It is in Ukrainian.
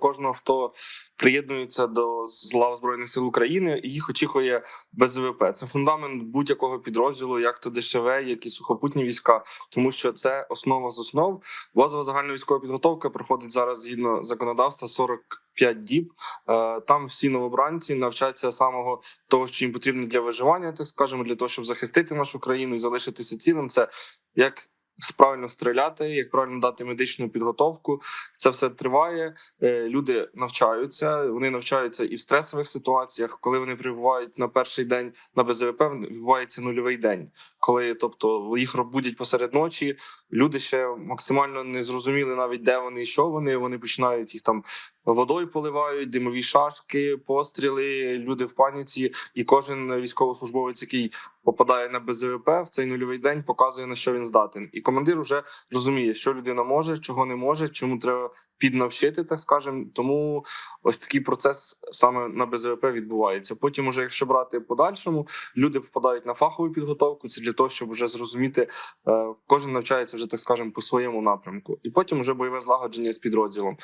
Кожного, хто приєднується до лав збройних сил України, їх очікує БЗВП. Це фундамент будь-якого підрозділу, як то ДШВ, як і сухопутні війська, тому що це основа з основ. Базова загальна військова підготовка проходить зараз згідно законодавства 45 діб. Е, Там всі новобранці навчаться самого того, що їм потрібно для виживання, так скажемо, для того, щоб захистити нашу країну і залишитися цілим. Це як правильно стріляти, як правильно дати медичну підготовку. Це все триває. Е, Люди навчаються. Вони навчаються і в стресових ситуаціях, коли вони прибувають на перший день на БЗВП, відбувається нульовий день, коли тобто їх будять посеред ночі. Люди ще максимально не зрозуміли навіть де вони і що вони. Вони починають їх там водою поливають, димові шашки, постріли. Люди в паніці, і кожен військовослужбовець, який попадає на БЗВП в цей нульовий день, показує на що він здатен. І командир вже розуміє, що людина може, чого не може, чому треба піднавчити, так скажемо. Тому ось такий процес саме на БЗВП відбувається. Потім, уже якщо брати подальшому, люди попадають на фахову підготовку. Це для того, щоб вже зрозуміти, е, кожен навчається вже так скажемо по своєму напрямку, і потім вже бойове злагодження з підрозділом.